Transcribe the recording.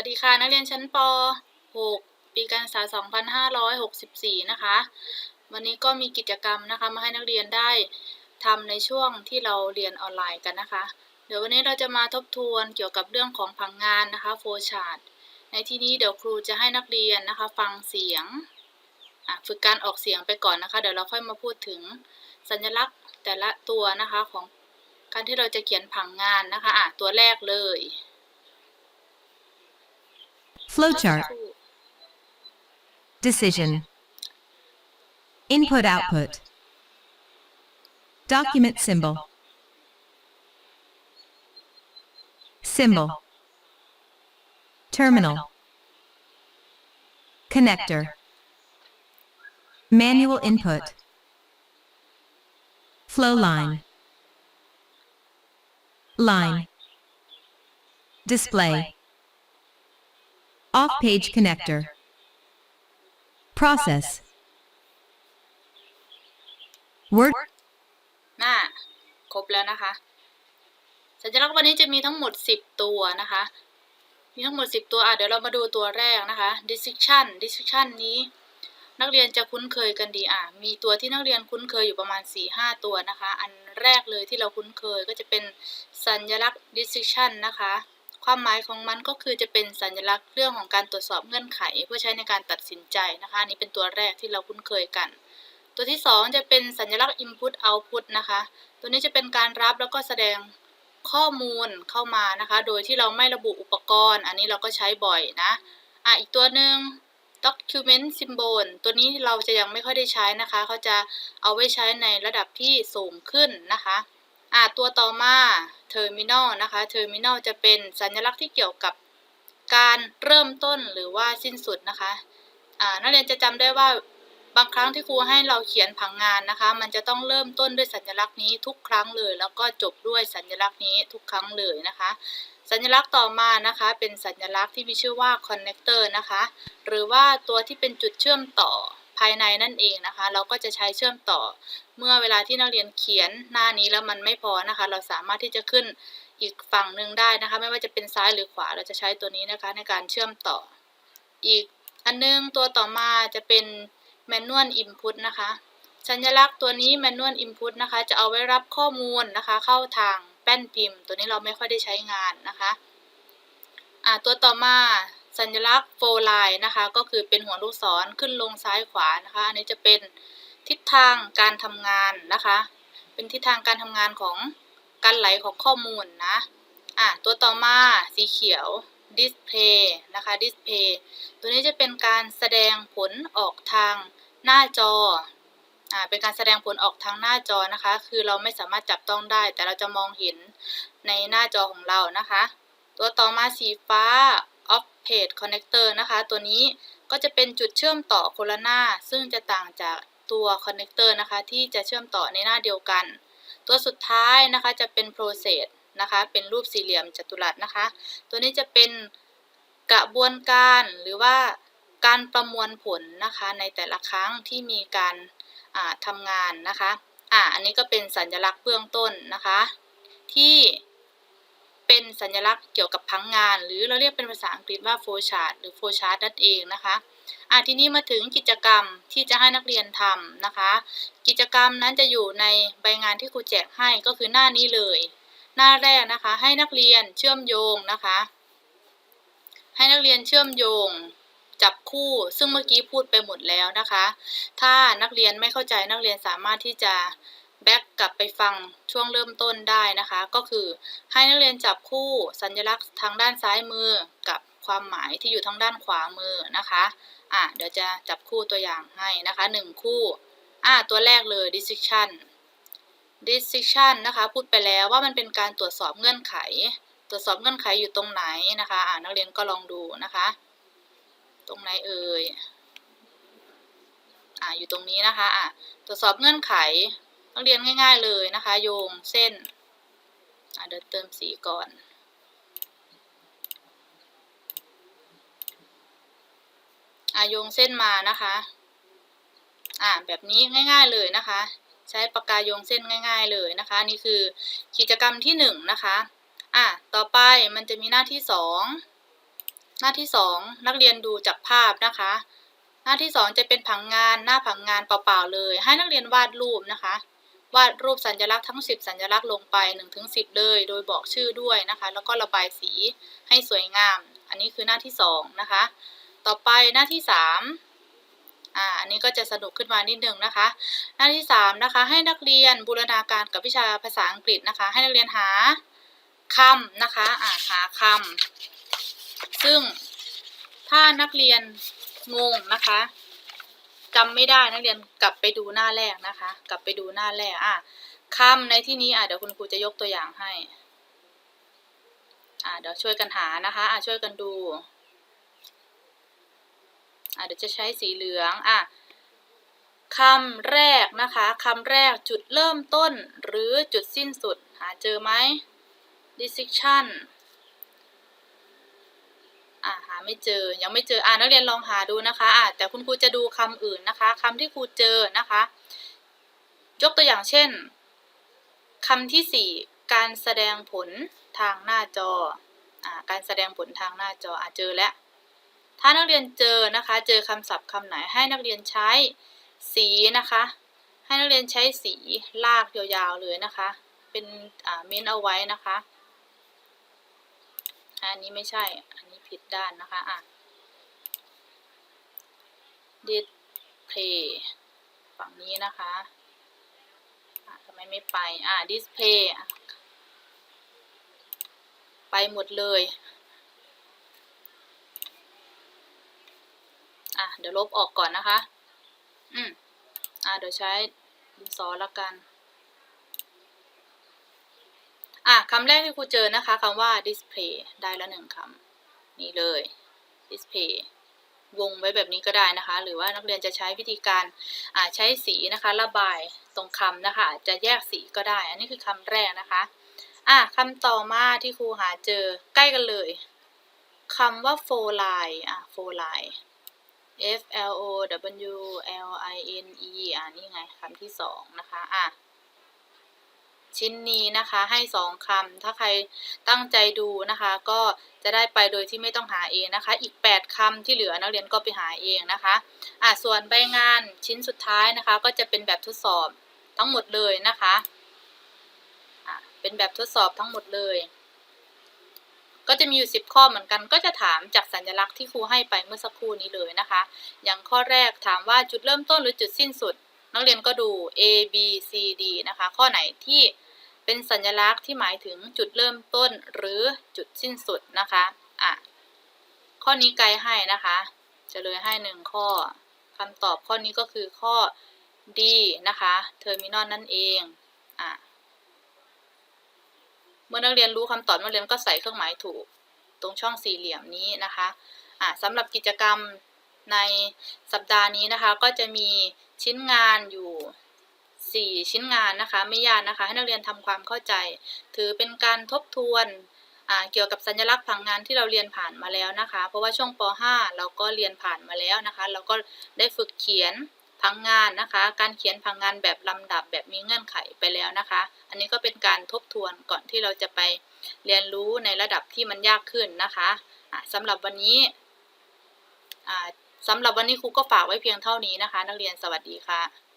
วัสดีค่ะ นักเรียนชั้นป .6 ปีการศึกษา 2564 นะคะ วันนี้ก็มีกิจกรรมนะคะ มาให้นักเรียนได้ทำในช่วงที่เราเรียนออนไลน์กันนะคะ เดี๋ยววันนี้เราจะมาทบทวนเกี่ยวกับเรื่องของผังงานนะคะโฟชาร์ตในที่นี้เดี๋ยวครูจะให้นักเรียนนะคะ ฟังเสียงฝึกการออกเสียงไปก่อนนะคะ เดี๋ยวเราค่อยมาพูดถึงสัญลักษณ์แต่ละตัวนะคะของการที่เราจะเขียนผังงานนะคะอะตัวแรกเลย Flowchart. Decision. Input output. Document symbol. Symbol. Terminal. Connector. Manual input. Flow line. Line. Display. Off-page connector. Process. Word น่าครบแล้วนะคะ สัญลักษณ์วันนี้จะมีทั้งหมด 10 ตัวนะคะ มีทั้งหมด 10 ตัวอะเดี๋ยวเรามาดูตัวแรกนะคะ decision decision นี้ นักเรียนจะคุ้นเคยกันดีอะ มีตัวที่นักเรียนคุ้นเคยอยู่ประมาณ 4-5 ตัวนะคะ อันแรกเลยที่เราคุ้นเคยก็จะเป็นสัญลักษณ์ decision นะคะ ความหมายของมันก็คือจะเป็นสัญลักษณ์เรื่องของการตรวจสอบเงื่อนไข เพื่อใช้ในการตัดสินใจนะคะนนี้เป็นตัวแรกที่เราคุ้นเคยกัน ตัวที่ 2 จะเป็นสัญลักษณ์ input output นะคะ ตัวนี้จะเป็นการรับแล้วก็แสดงข้อมูลเข้ามานะคะ โดยที่เราไม่ระบุอุปกรณ์ อันนี้เราก็ใช้บ่อยนะอะอีกตัวหนึ่ง document symbol ตัวนี้เราจะยังไม่ค่อยได้ใช้นะคะ เขาจะเอาไว้ใช้ในระดับที่สูงขึ้นนะคะ อะตัวต่อมา terminal นะคะ terminal จะเป็นสัญลักษณ์ที่เกี่ยวกับการเริ่มต้นหรือว่าสิ้นสุดนะคะอ่านักเรียนจะจำได้ว่าบางครั้งที่ครูให้เราเขียนผังงานนะคะ มันจะต้องเริ่มต้นด้วยสัญลักษณ์นี้ทุกครั้งเลย แล้วก็จบด้วยสัญลักษณ์นี้ทุกครั้งเลยนะคะ สัญลักษณ์ต่อมานะคะ เป็นสัญลักษณ์ที่มีชื่อว่า connector นะคะ หรือว่าตัวที่เป็นจุดเชื่อมต่อ ภายในนั่นเองนะคะ เราก็จะใช้เชื่อมต่อ เมื่อเวลาที่นักเรียนเขียนหน้านี้แล้วมันไม่พอนะคะ เราสามารถที่จะขึ้นอีกฝั่งหนึ่งได้นะคะ ไม่ว่าจะเป็นซ้ายหรือขวาเราจะใช้ตัวนี้นะคะในการเชื่อมต่อ อีกอันนึงตัวต่อมาจะเป็น manual input นะคะ สัญลักษณ์ตัวนี้ manual input นะคะ จะเอาไว้รับข้อมูลนะคะ เข้าทางแป้นพิมพ์ ตัวนี้เราไม่ค่อยได้ใช้งานนะคะอ่าตัวต่อมา สัญลักษณ์ four line นะคะ ก็คือเป็นหัวลูกศรขึ้นลงซ้ายขวานะคะ อันนี้จะเป็นทิศทางการทำงานนะคะ เป็นทิศทางการทำงานของการไหลของข้อมูลนะอะตัวต่อมาสีเขียว display นะคะ display ตัวนี้จะเป็นการแสดงผลออกทางหน้าจออ่าเป็นการแสดงผลออกทางหน้าจอนะคะ คือเราไม่สามารถจับต้องได้ แต่เราจะมองเห็นในหน้าจอของเรานะคะ ตัวต่อมาสีฟ้า off page connector นะคะ ตัวนี้ก็จะเป็นจุดเชื่อมต่อคนละหน้า ซึ่งจะต่างจากตัว connector นะคะ ที่จะเชื่อมต่อในหน้าเดียวกัน ตัวสุดท้ายนะคะจะเป็น process นะคะ เป็นรูปสี่เหลี่ยมจัตุรัสนะคะ ตัวนี้จะเป็นกระบวนการหรือว่าการประมวลผลนะคะในแต่ละครั้งที่มีการทำงานนะคะอ่าอันนี้ก็เป็นสัญลักษณ์เบื้องต้นนะคะ ที่ เป็นสัญลักษณ์เกี่ยวกับพังงาน หรือเราเรียกเป็นภาษาอังกฤษว่า flow chart หรือ flow chart นั่นเองนะคะอ่าทีนี้มาถึงกิจกรรมที่จะให้นักเรียนทำนะคะ กิจกรรมนั้นจะอยู่ในใบงานที่ครูแจกให้ก็คือหน้านี้เลย หน้าแรกนะคะให้นักเรียนเชื่อมโยงนะคะ ให้นักเรียนเชื่อมโยงจับคู่ซึ่งเมื่อกี้พูดไปหมดแล้วนะคะ ถ้านักเรียนไม่เข้าใจนักเรียนสามารถที่จะ บ็กกลับไปฟังช่วงเริ่มต้นได้นะคะ ก็คือให้นักเรียนจับคู่สัญลักษณ์ทางด้านซ้ายมือกับความหมายที่อยู่ทางด้านขวามือนะคะอะเดี๋ยวจะจับคู่ตัวอย่างให้นะคะหนึ่งคู่อะตัวแรกเลย decision decision นะคะ พูดไปแล้วว่ามันเป็นการตรวจสอบเงื่อนไข ตรวจสอบเงื่อนไขอยู่ตรงไหนนะคะอ่านักเรียนก็ลองดูนะคะ ตรงไหนเอ่ยอ่าอยู่ตรงนี้นะคะอ่าตรวจสอบเงื่อนไข นักเรียนง่าย ๆเลยนะคะ โยงเส้นเดี๋ยวเติมสีก่อนอาโยงเส้นมานะคะ อ่าแบบนี้ง่าย ๆเลยนะคะ ใช้ปากกาโยงเส้นง่าย ๆเลยนะคะ นี่คือกิจกรรมที่1นนะคะอะต่อไปมันจะมีหน้าที่ 2 หน้าที่สองนักเรียนดูจากภาพนะคะ หน้าที่สองจะเป็นผังงานหน้าผังงานเปล่าๆเลย ให้นักเรียนวาดรูปนะคะ วาดรูปสัญลักษณ์ทั้ง 10 สัญลักษณ์ลงไป1ถึง10 เลย โดยบอกชื่อด้วยนะคะ แล้วก็ระบายสีให้สวยงาม อันนี้คือหน้าที่สองนะคะ ต่อไปหน้าที่สามอ่าอันนี้ก็จะสนุกขึ้นมานิดนึงนะคะ หน้าที่สามนะคะ ให้นักเรียนบูรณาการกับวิชาภาษาอังกฤษนะคะ ให้นักเรียนหาคำนะคะอ่าหาคำซึ่งถ้านักเรียนงงนะคะ จำไม่ได้นักเรียนกลับไปดูหน้าแรกนะคะ กลับไปดูหน้าแรกอะคำในที่นี้อะเดี๋ยวคุณครูจะยกตัวอย่างให้อ่าเดี๋ยวช่วยกันหานะคะอ่าช่วยกันดูอ่าเดี๋ยวจะใช้สีเหลืองอะคำแรกนะคะคำแรกจุดเริ่มต้นหรือจุดสิ้นสุด หาเจอไหม decision อ่าหาไม่เจอยังไม่เจออ่านักเรียนลองหาดูนะคะอ่าแต่คุณครูจะดูคำอื่นนะคะคำที่ครูเจอนะคะ ยกตัวอย่างเช่นคำที่สี่การแสดงผลทางหน้าจออ่าการแสดงผลทางหน้าจออ่าเจอแล้วถ้านักเรียนเจอนะคะ เจอคำศัพท์คำไหนให้นักเรียนใช้สีนะคะ ให้นักเรียนใช้สีลากยาวๆเลยนะคะ เป็นอ่าเม้นเอาไว้นะคะ อันนี้ไม่ใช่ อันนี้ผิดด้านนะคะ อะ display ฝั่งนี้นะคะะทำไมไม่ไป อะ display ไปหมดเลย อะ เดี๋ยวลบออกก่อนนะคะ อืม อะ เดี๋ยวใช้ดินสอแล้วกัน อะคำแรกที่ครูเจอนะคะคำว่า display ได้แล้วหนึ่งคำนี่เลย display วงไว้แบบนี้ก็ได้นะคะ หรือว่านักเรียนจะใช้วิธีการใช้สีนะคะระบายตรงคำนะคะอาจจะแยกสีก็ได้ อันนี้คือคำแรกนะคะอะคำต่อมาที่ครูหาเจอใกล้กันเลยคำว่า four line อะ four line F L O W L I N E อ่านี่ไงคำที่สองนะคะอะ ชิ้นนี้นะคะให้สองคำถ้าใครตั้งใจดูนะคะ ก็จะได้ไปโดยที่ไม่ต้องหาเองนะคะ อีก 8คำที่เหลือนักเรียนก็ไปหาเองนะคะอะส่วนใบงานชิ้นสุดท้ายนะคะ ก็จะเป็นแบบทดสอบทั้งหมดเลยนะคะอะเป็นแบบทดสอบทั้งหมดเลย ก็จะมีอยู่ 10 ข้อเหมือนกัน ก็จะถามจากสัญลักษณ์ที่ครูให้ไปเมื่อสักครู่นี้เลยนะคะ อย่างข้อแรกถามว่าจุดเริ่มต้นหรือจุดสิ้นสุดนักเรียนก็ดู A B C D นะคะ ข้อไหนที่ เป็นสัญลักษณ์ที่หมายถึงจุดเริ่มต้นหรือจุดสิ้นสุดนะคะอะข้อนี้ไกด์ให้นะคะ จะเลยให้หนึ่งข้อคำตอบข้อนี้ก็คือข้อ D นะคะ terminal นั่นเองอะเมื่อนักเรียนรู้คำตอบนักเรียนก็ใส่เครื่องหมายถูกตรงช่องสี่เหลี่ยมนี้นะคะอะสำหรับกิจกรรมในสัปดาห์นี้นะคะ ก็จะมีชิ้นงานอยู่ 4 ชิ้นงานนะคะไม่ยากนะคะ ให้นักเรียนทำความเข้าใจ ถือเป็นการทบทวนเกี่ยวกับสัญลักษณ์ผังงานที่เราเรียนผ่านมาแล้วนะคะ เพราะว่าช่วงป .5 เราก็เรียนผ่านมาแล้วนะคะ เราก็ได้ฝึกเขียนผังงานนะคะ การเขียนผังงานแบบลำดับแบบมีเงื่อนไขไปแล้วนะคะ อันนี้ก็เป็นการทบทวนก่อนที่เราจะไปเรียนรู้ในระดับที่มันยากขึ้นนะคะะสำหรับวันนี้อ่าสำหรับวันนี้ครูก็ฝากไว้เพียงเท่านี้นะคะ นักเรียนสวัสดีค่ะ